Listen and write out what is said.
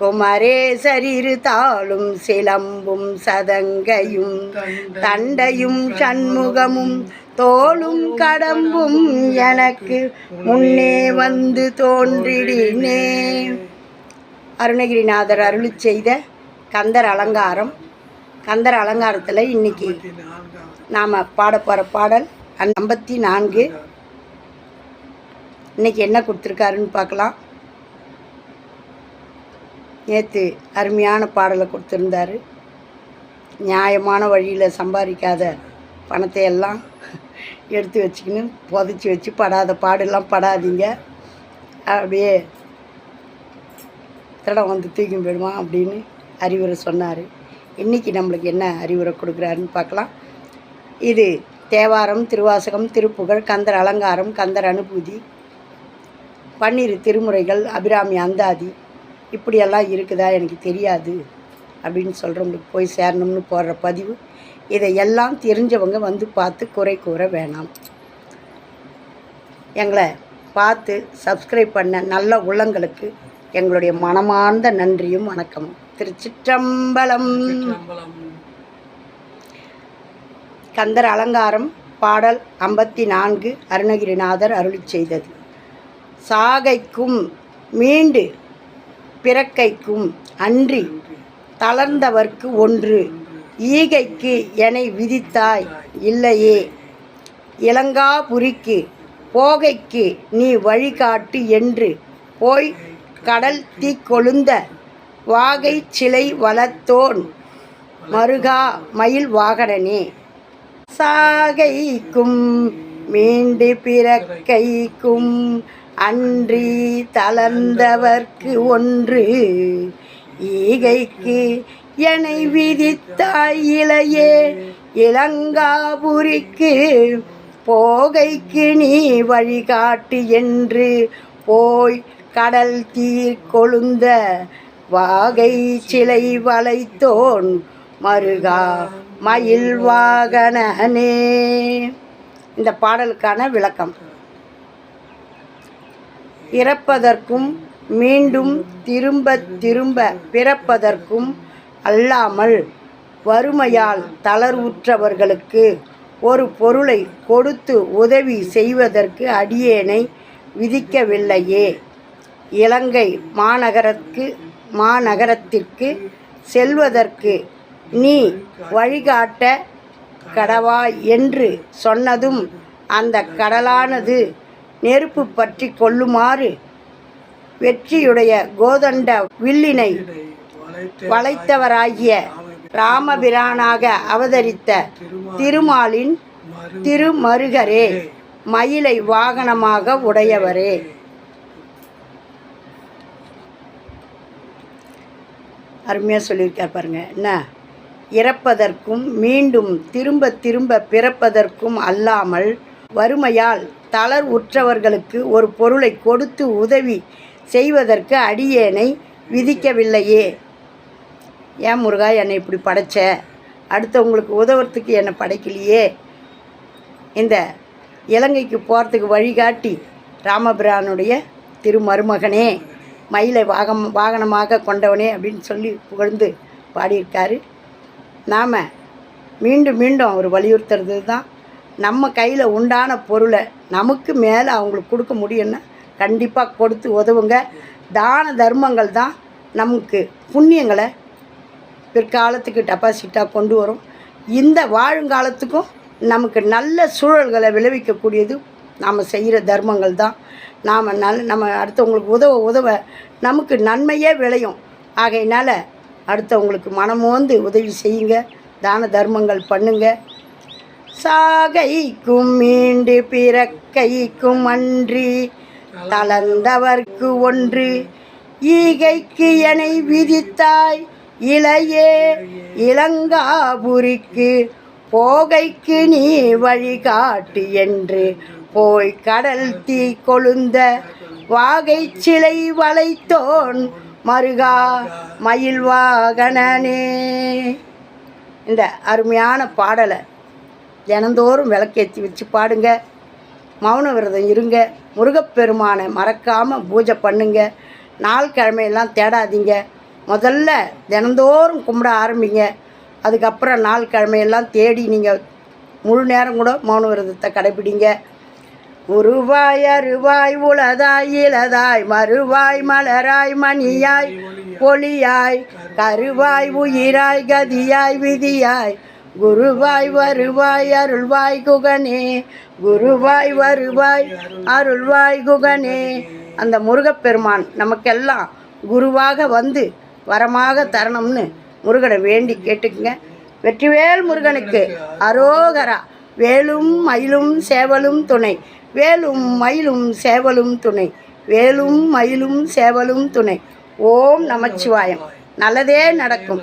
குமரேசரிரு தாளும் சிலம்பும் சதங்கையும் தண்டையும் சண்முகமும் தோளும் கடம்பும் எனக்கு முன்னே வந்து தோன்றிடினே. அருணகிரிநாதர் அருளி செய்த கந்தர் அலங்காரம். கந்தர் அலங்காரத்தில் இன்னைக்கு நாம் பாட போகிற பாடல் ஐம்பத்தி நான்கு. இன்னைக்கு என்ன கொடுத்துருக்காருன்னு பார்க்கலாம். நேற்று அருமையான பாடலை கொடுத்துருந்தாரு. நியாயமான வழியில் சம்பாதிக்காத பணத்தை எல்லாம் எடுத்து வச்சுக்கின்னு புதைச்சி வச்சு படாத பாடெல்லாம் படாதீங்க. அப்படியே திடம் வந்து தூக்கி போயிடுவான் அப்படின்னு அறிவுரை சொன்னார். இன்றைக்கி நம்மளுக்கு என்ன அறிவுரை கொடுக்குறாருன்னு பார்க்கலாம். இது தேவாரம் திருவாசகம் திருப்புகழ் கந்தர் அலங்காரம் கந்தர் அனுபூதி பன்னிரு திருமுறைகள் அபிராமி அந்தாதி இப்படியெல்லாம் இருக்குதா எனக்கு தெரியாது அப்படின்னு சொல்கிறவங்களுக்கு போய் சேரணும்னு போடுற பதிவு. இதை எல்லாம் தெரிஞ்சவங்க வந்து பார்த்து குறை கூற வேணாம். எங்களை பார்த்து சப்ஸ்கிரைப் பண்ண நல்ல உள்ளங்களுக்கு எங்களுடைய மனமார்ந்த நன்றியும் வணக்கமும். திருச்சிற்றம்பலம். கந்தர் அலங்காரம் பாடல் ஐம்பத்தி நான்கு அருணகிரிநாதர் அருளி செய்தது. சாகைக்கும் மீண்டு பிறக்கைக்கும் அன்றி தளர்ந்தவர்க்கு ஒன்று. ஈகைக்கு என்னை விதித்தாய் இல்லையே. இளங்காபுரிக்கு போகைக்கு நீ வழிகாட்டு என்று போய் கடல் தீ கொழுந்த வாகை சிலை வளத்தோன் மருகா மயில் வாகனனே. சாகைக்கும் மீண்டு பிறக்கைக்கும் அன்றி தளர்ந்தவர்க்கு ஒன்று. ஈகைக்கு எனை விதித்தாய் இளையே இளங்காபுரிக்கு போகைக்கு நீ வழிகாட்டு என்று போய் கடல் தீர் கொழுந்த வாகை சிலை வளைத்தோன் மருகா மயில் வாகனனே. இந்த பாடலுக்கான விளக்கம். இறப்பதற்கும் மீண்டும் திரும்ப திரும்ப பிறப்பதற்கும் அல்லாமல் வறுமையால் தளர்வுற்றவர்களுக்கு ஒரு பொருளை கொடுத்து உதவி செய்வதற்கு அடியேனை விதிக்கவில்லையே. இலங்கை மாநகரத்துக்கு மாநகரத்திற்கு செல்வதற்கு நீ வழிகாட்ட கடவாய் என்று சொன்னதும் அந்த கடலானது நெருப்பு பற்றி கொள்ளுமாறு வெற்றியுடைய கோதண்ட வில்லினை வளைத்தவராகிய ராமபிரானாக அவதரித்த திருமாலின் திருமருகரே மயிலை வாகனமாக உடையவரே. அருமையாக சொல்லியிருக்கார் பாருங்க. என்ன? இறப்பதற்கும் மீண்டும் திரும்ப திரும்ப பிறப்பதற்கும் அல்லாமல் வறுமையால் தளர் உற்றவர்களுக்கு ஒரு பொருளை கொடுத்து உதவி செய்வதற்கு அடியேனை விதிக்கவில்லையே. ஏன் முருகா என்னை இப்படி படைச்ச? அடுத்தவங்களுக்கு உதவுறதுக்கு என்னை படைக்கலையே? இந்த இலங்கைக்கு போகிறதுக்கு வழிகாட்டி ராமபிரானுடைய திருமருமகனே மயிலை வாகம் வாகனமாக கொண்டவனே அப்படின்னு சொல்லி புகழ்ந்து பாடியிருக்காரு. நாம் மீண்டும் மீண்டும் அவர் வலியுறுத்துறது தான் நம்ம கையில் உண்டான பொருளை நமக்கு மேலே அவங்களுக்கு கொடுக்க முடியும்னா கண்டிப்பாக கொடுத்து உதவுங்க. தான தர்மங்கள் தான் நமக்கு புண்ணியங்களை பிற்காலத்துக்கு டெபாசிட்டாக கொண்டு வரும். இந்த வாழுங்காலத்துக்கும் நமக்கு நல்ல சூழல்களை விளைவிக்கக்கூடியது நாம் செய்கிற தர்மங்கள் தான். நாம் நல் நம்ம அடுத்தவங்களுக்கு உதவ உதவ நமக்கு நன்மையே விளையும். ஆகையினால் அடுத்தவங்களுக்கு மனமோந்து உதவி செய்யுங்க. தான தர்மங்கள் பண்ணுங்கள் சாகைக்கும் மீண்டு பிறக்கைக்கும் அன்றி தளர்ந்தவர்க்கு ஒன்று. ஈகைக்கு எனை விதித்தாய் இளையே இளங்காபுரிக்கு போகைக்கு நீ வழிகாட்டு என்று போய் கடல் தீ கொழுந்த வாகை சிலை வளைத்தோன் மருகா மயில் வாகனனே இந்த அருமையான பாடலை தினந்தோறும் விளக்கேற்றி வச்சு பாடுங்க. மௌன விரதம் இருங்க. முருகப்பெருமானை மறக்காமல் பூஜை பண்ணுங்க. நாள் கிழமையெல்லாம் தேடாதீங்க. முதல்ல தினந்தோறும் கும்பிட ஆரம்பிங்க. அதுக்கப்புறம் நாள் கிழமையெல்லாம் தேடி நீங்கள் முழு நேரம் கூட மௌன விரதத்தை கடைபிடிங்க. உருவாய் அருவாய் உளதாய் இளதாய் மறுவாய் மலராய் மணியாய் ஒளியாய் கருவாய் உயிராய் கதியாய் விதியாய் குருவாய் வருவாய் அருள்வாய் குகனே. குருவாய் வருவாய் அருள்வாய் குகனே. அந்த முருகப்பெருமான் நமக்கெல்லாம் குருவாக வந்து வரமாக தரணும்னு முருகனை வேண்டி கேட்டுக்குங்க. வெற்றிவேல் முருகனுக்கு அரோகரா. வேலும் மயிலும் சேவலும் துணை. வேலும் மயிலும் சேவலும் துணை. வேலும் மயிலும் சேவலும் துணை. ஓம் நமச்சிவாயம். நல்லதே நடக்கும்.